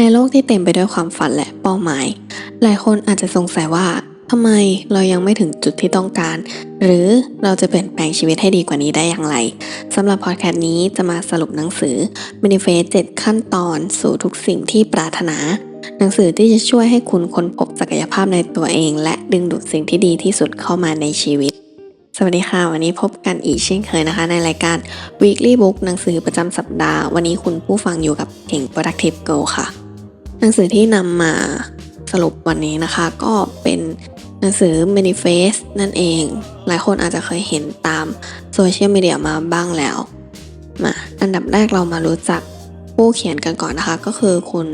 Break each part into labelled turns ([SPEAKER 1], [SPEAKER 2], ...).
[SPEAKER 1] ในโลกที่เต็มไปด้วยความฝันและเป้าหมาย หลายคนอาจจะสงสัยว่าทำไมเรายังไม่ถึงจุดที่ต้องการ หรือเราจะเปลี่ยนแปลงชีวิตให้ดีกว่านี้ได้อย่างไรสำหรับพอดแคสต์นี้จะมาสรุปหนังสือ Manifest 7ขั้นตอนสู่ทุกสิ่งที่ปรารถนา หนังสือที่จะช่วยให้คุณค้นพบศักยภาพในตัวเอง และดึงดูดสิ่งที่ดีที่สุดเข้ามาในชีวิต สวัสดีค่ะ วันนี้พบกันอีกเช่นเคยนะคะ ในรายการ Weekly Book หนังสือประจำสัปดาห์ วันนี้คุณผู้ฟังอยู่กับเก่ง Productive Girl ค่ะ หนังสือที่นำมาสรุปวันนี้นะคะ ก็เป็นหนังสือ Manifest นั่นเอง หลายคนอาจจะเคยเห็นตามโซเชียลมีเดียมาบ้างแล้ว มา อันดับแรกเรามารู้จักผู้เขียนกันก่อนนะคะ ก็คือคุณ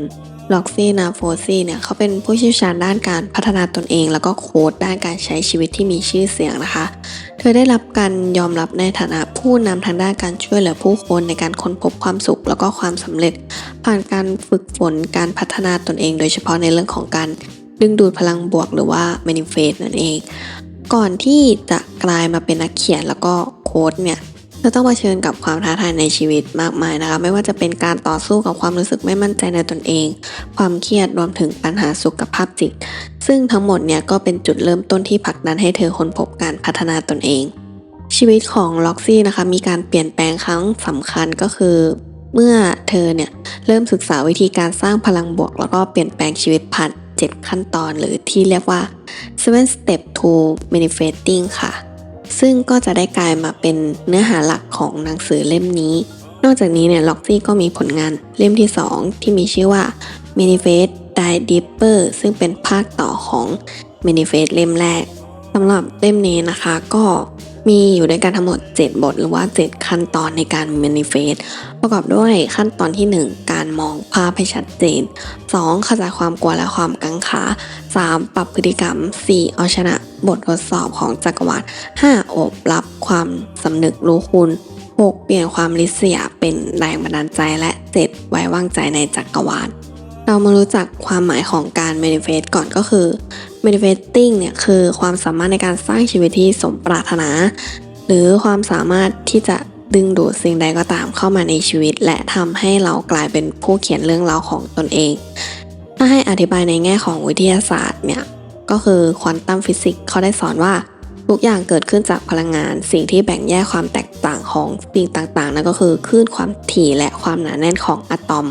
[SPEAKER 1] ล็อกซี่นาโฟซี่เนี่ยเขาเป็นผู้เชี่ยวชาญด้านการพัฒนาตนเอง แล้วก็โค้ดด้านการใช้ชีวิตที่มีชื่อเสียงนะคะ เธอได้รับการยอมรับในฐานะผู้นำทางด้านการช่วยเหลือผู้คนในการค้นพบความสุขแล้วก็ความสำเร็จ ผ่านการฝึกฝนการพัฒนาตนเอง โดยเฉพาะในเรื่องของการดึงดูดพลังบวกหรือว่า manifest นั่นเอง ก่อนที่จะกลายมาเป็นนักเขียนแล้วก็โค้ดเนี่ย ธอต้องเผชิญกับความท้าทายในชีวิตมากมายนะคะ ไม่ว่าจะเป็นการต่อสู้กับความรู้สึกไม่มั่นใจในตนเอง ความเครียดรวมถึงปัญหาสุขภาพจิต ซึ่งทั้งหมดเนี่ยก็เป็นจุดเริ่มต้นที่ผลักดันให้เธอค้นพบการพัฒนาตนเอง ชีวิตของล็อกซี่นะคะ มีการเปลี่ยนแปลงครั้งสำคัญก็คือ เมื่อเธอเนี่ยเริ่มศึกษาวิธีการสร้างพลังบวก แล้วก็เปลี่ยนแปลงชีวิตผ่าน7ขั้นตอนหรือที่เรียกว่า seven step to manifesting ค่ะ ซึ่งก็จะได้กลายมาเป็นเนื้อหาหลักของหนังสือเล่มนี้ นอกจากนี้เนี่ยล็อกซี่ก็มีผลงานเล่มที่ 2 ที่มีชื่อว่า manifest die deeper ซึ่งเป็นภาคต่อของ manifest เล่มแรกสำหรับเล่มนี้นะคะก็ มีอยู่ด้วยกันทั้งหมด 7 บทหรือว่า 7 ขั้นตอนในการ manifest ประกอบด้วยขั้นตอนที่ 1 การมองภาพให้ชัดเจน 2. ขจัดความกลัวและความกังขา 3. ปรับพฤติกรรม 4. เอาชนะบททดสอบของจักรวาล 5. อบรับความสำนึกรู้คุณ 6. เปลี่ยนความริษยาเป็นแรงบันดาลใจและ 7. ไว้วางใจในจักรวาล เรามารู้จักความหมายของการ manifest ก่อนก็คือ manifesting เนี่ยคือความสามารถในการสร้างชีวิตที่สมปรารถนา หรือความสามารถที่จะดึงดูดสิ่งใดก็ตามเข้ามาในชีวิต และทำให้เรากลายเป็นผู้เขียนเรื่องราวของตนเอง ถ้าให้อธิบายในแง่ของวิทยาศาสตร์เนี่ยก็คือควอนตัมฟิสิกส์เขาได้สอนว่าทุกอย่างเกิดขึ้นจากพลังงาน สิ่งที่แบ่งแยกความแตกต่างของสิ่งต่างๆนั่นก็คือคลื่นความถี่และความหนาแน่นของอะตอม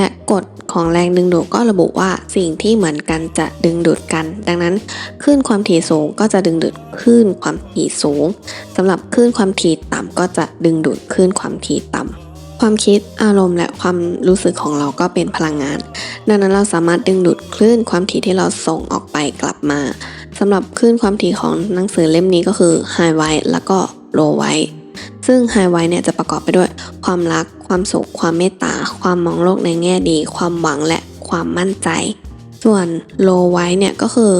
[SPEAKER 1] และกฎของแรงดึงดูดก็ระบุว่าสิ่งที่เหมือนกันจะดึงดูดกัน ดังนั้นคลื่นความถี่สูงก็จะดึงดูดคลื่นความถี่สูงสำหรับคลื่นความถี่ต่ำก็จะดึงดูดคลื่นความถี่ต่ำความคิดอารมณ์และความรู้สึกของเราก็เป็นพลังงาน ดังนั้นเราสามารถดึงดูดคลื่นความถี่ที่เราส่งออกไปกลับมาสำหรับคลื่นความถี่ของหนังสือเล่มนี้ก็คือ High White แล้วก็ Low White ซึ่ง High White เนี่ยจะประกอบไปด้วย ความรัก ความสุข ความเมตตา ความมองโลกในแง่ดี ความหวังและความมั่นใจ ส่วน Low White เนี่ยก็คือ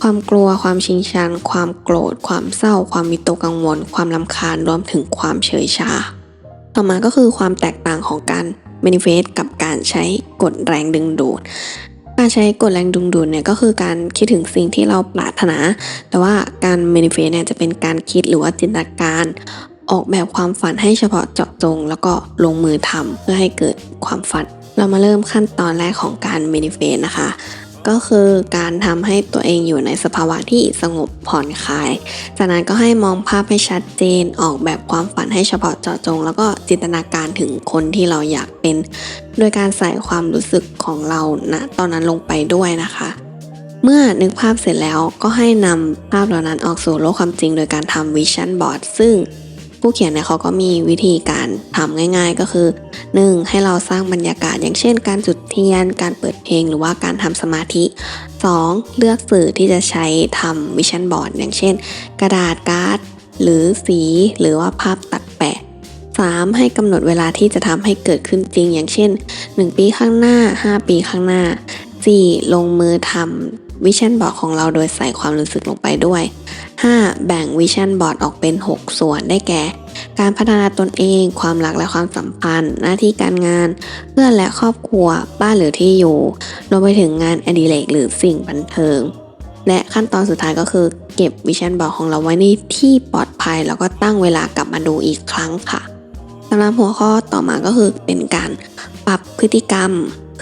[SPEAKER 1] ความกลัว ความชิงชัน ความโกรธ ความเศร้า ความวิตกกังวล ความลำคาญ รวมถึงความเฉยชา ต่อมาก็คือความแตกต่างของการ manifest กับการใช้กฎแรงดึงดูดการใช้กฎแรงดึงดูดเนี่ยก็คือการคิดถึงสิ่งที่เราปรารถนา แต่ว่าการ manifest เนี่ยจะเป็นการคิดหรือว่าจินตนาการ ออกแบบความฝันให้เฉพาะเจาะจง แล้วก็ลงมือทำเพื่อให้เกิดความฝัน เรามาเริ่มขั้นตอนแรกของการ manifest นะคะ ก็คือการทำให้ตัวเองอยู่ในสภาวะที่สงบผ่อนคลาย จากนั้นก็ให้มองภาพให้ชัดเจน ออกแบบความฝันให้เฉพาะเจาะจง แล้วก็จินตนาการถึงคนที่เราอยากเป็น โดยการใส่ความรู้สึกของเราณตอนนั้นลงไปด้วยนะคะเมื่อนึกภาพเสร็จแล้วก็ให้นำภาพเหล่านั้นออกสู่โลกความจริงโดยการทำวิชั่นบอร์ดซึ่ง ผู้เขียนเนี่ยเขาก็มีวิธีการทำง่าย ๆ ก็คือ 1. ให้เราสร้างบรรยากาศ อย่างเช่น การจุดเทียน การเปิดเพลงหรือว่าการทำสมาธิ 2. เลือกสื่อที่จะใช้ทำวิชั่นบอร์ดอย่างเช่น กระดาษการ์ด หรือสีหรือว่าภาพตัดแปะ 3. ให้กำหนดเวลาที่จะทำให้เกิดขึ้นจริง อย่างเช่น 1 ปีข้างหน้า 5 ปีข้างหน้า 4. ลงมือทำ วิชั่นบอร์ดของเราโดยใส่ความรู้สึกลงไปด้วย 5. แบ่งวิชั่นบอร์ดออกเป็น 6 ส่วนได้แก่ การพัฒนาตนเอง ความรักและความสัมพันธ์ หน้าที่การงาน เพื่อนและครอบครัว บ้านหรือที่อยู่รวมไปถึงงานอดิเรกหรือสิ่งบันเทิง และขั้นตอนสุดท้ายก็คือ เก็บวิชั่นบอร์ดของเราไว้ในที่ปลอดภัย แล้วก็ตั้งเวลากลับมาดูอีกครั้งค่ะสำหรับหัวข้อต่อมาก็คือเป็นการปรับพฤติกรรม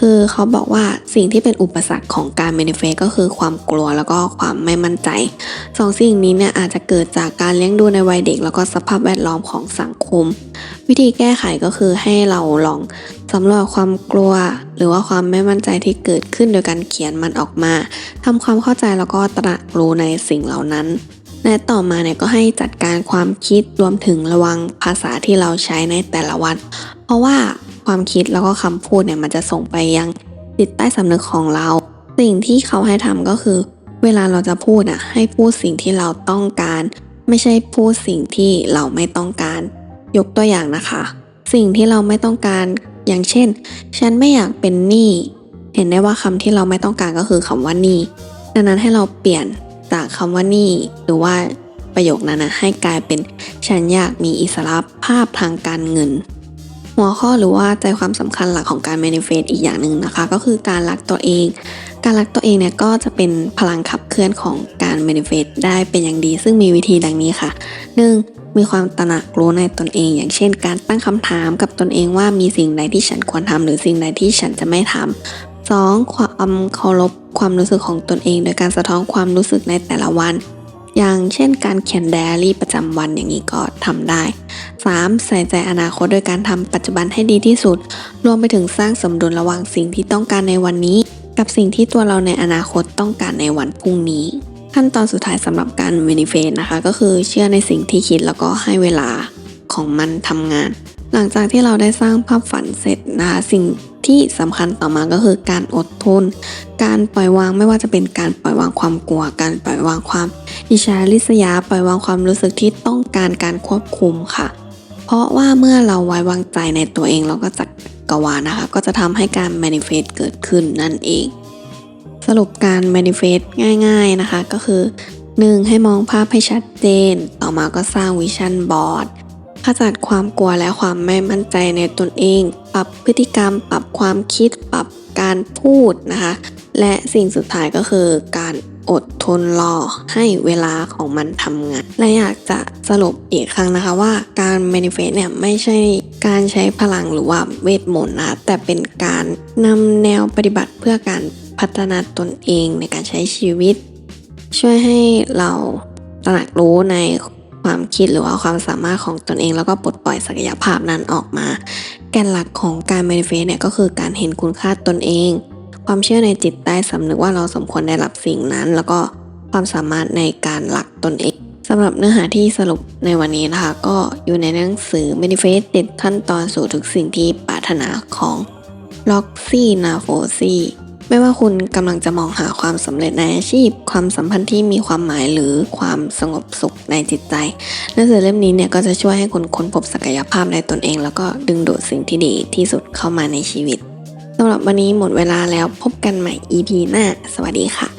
[SPEAKER 1] คือเขาบอกว่าสิ่งที่เป็นอุปสรรคของการ manifest ก็คือความกลัวแล้วก็ความไม่มั่นใจสองสิ่งนี้เนี่ยอาจจะเกิดจากการเลี้ยงดูในวัยเด็ก แล้วก็สภาพแวดล้อมของสังคม วิธีแก้ไขก็คือให้เราลองสำรวจความกลัว หรือว่าความไม่มั่นใจที่เกิดขึ้นโดยการเขียนมันออกมาทำความเข้าใจแล้วก็ตรักรู้ในสิ่งเหล่านั้นและต่อมาเนี่ยก็ให้จัดการความคิดรวมถึงระวังภาษาที่เราใช้ในแต่ละวัน เพราะว่า ความคิดแล้วก็คำพูดเนี่ยมันจะส่งไปยังจิตใต้สำนึกของเรา สิ่งที่เขาให้ทำก็คือ เวลาเราจะพูดอะให้พูดสิ่งที่เราต้องการ ไม่ใช่พูดสิ่งที่เราไม่ต้องการ ยกตัวอย่างนะคะ สิ่งที่เราไม่ต้องการอย่างเช่น ฉันไม่อยากเป็นหนี้เห็นได้ว่าคำที่เราไม่ต้องการก็คือคำว่าหนี้ดังนั้นให้เราเปลี่ยนจากคำว่าหนี้หรือว่าประโยคนั้นนะให้กลายเป็นฉันอยากมีอิสระภาพทางการเงิน หัวข้อหรือว่าใจความสำคัญหลักของการ manifest อีกอย่างหนึ่งนะคะ ก็คือการรักตัวเอง การรักตัวเองเนี่ยก็จะเป็นพลังขับเคลื่อนของการ manifest ได้เป็นอย่างดี ซึ่งมีวิธีดังนี้ค่ะ 1. มีความตระหนักรู้ในตนเอง อย่างเช่น การตั้งคำถามกับตนเองว่ามีสิ่งใดที่ฉันควรทำหรือสิ่งใดที่ฉันจะไม่ทำ 2. ความเคารพความรู้สึกของตนเอง โดยการสะท้อนความรู้สึกในแต่ละวัน อย่างเช่นการเขียนไดอารี่ประจำวันอย่างนี้ก็ทำได้ 3. ใส่ใจอนาคตโดยการทำปัจจุบันให้ดีที่สุด รวมไปถึงสร้างสมดุลระหว่างสิ่งที่ต้องการในวันนี้ กับสิ่งที่ตัวเราในอนาคตต้องการในวันพรุ่งนี้ ขั้นตอนสุดท้ายสำหรับการ manifest นะคะ ก็คือเชื่อในสิ่งที่คิดแล้วก็ให้เวลาของมันทำงาน หลังจากที่เราได้สร้างภาพฝันเสร็จนะคะสิ่ง ที่สำคัญต่อมาก็คือการอดทน การปล่อยวางไม่ว่าจะเป็นการปล่อยวางความกลัว การปล่อยวางความอิจฉาริษยา ปล่อยวางความรู้สึกที่ต้องการการควบคุมค่ะ เพราะว่าเมื่อเราไว้วางใจในตัวเองเราก็จักกรวานะคะ ก็จะทำให้การ manifest เกิดขึ้นนั่นเอง สรุปการ manifest ง่ายๆนะคะก็คือ 1. ให้มองภาพให้ชัดเจน ต่อมาก็สร้างวิชั่นบอร์ด ขจัดความกลัวและความไม่มั่นใจในตนเอง ปรับพฤติกรรม ปรับความคิด ปรับการพูดนะคะ และสิ่งสุดท้ายก็คือการอดทนรอให้เวลาของมันทำงาน และอยากจะสรุปอีกครั้งนะคะว่าการ manifest เนี่ยไม่ใช่การใช้พลังหรือว่าเวทมนต์นะคะแต่เป็นการนำแนวปฏิบัติเพื่อการพัฒนาตนเองในการใช้ชีวิต ช่วยให้เราตระหนักรู้ใน ความคิดหรือว่าความสามารถของตนเองแล้วก็ปลดปล่อยศักยภาพนั้นออกมา แกนหลักของการ manifest เนี่ยก็คือการเห็นคุณค่าตนเอง ความเชื่อในจิตใต้สำนึกว่าเราสมควรได้รับสิ่งนั้น แล้วก็ความสามารถในการหลักตนเองสำหรับเนื้อหาที่สรุปในวันนี้นะคะ ก็อยู่ในหนังสือ manifest เด็ดขั้นตอนสู่ทุกสิ่งที่ปรารถนาของล็อกซี่นาโฟซี่ ไม่ว่าคุณกำลังจะมองหาความสำเร็จในอาชีพ ความสัมพันธ์ที่มีความหมายหรือความสงบสุขในจิตใจหนังสือเล่มนี้เนี่ยก็จะช่วยให้คุณค้นพบศักยภาพในตนเอง แล้วก็ดึงดูดสิ่งที่ดีที่สุดเข้ามาในชีวิตสำหรับวันนี้หมดเวลาแล้วพบกันใหม่ EP หน้า สวัสดีค่ะ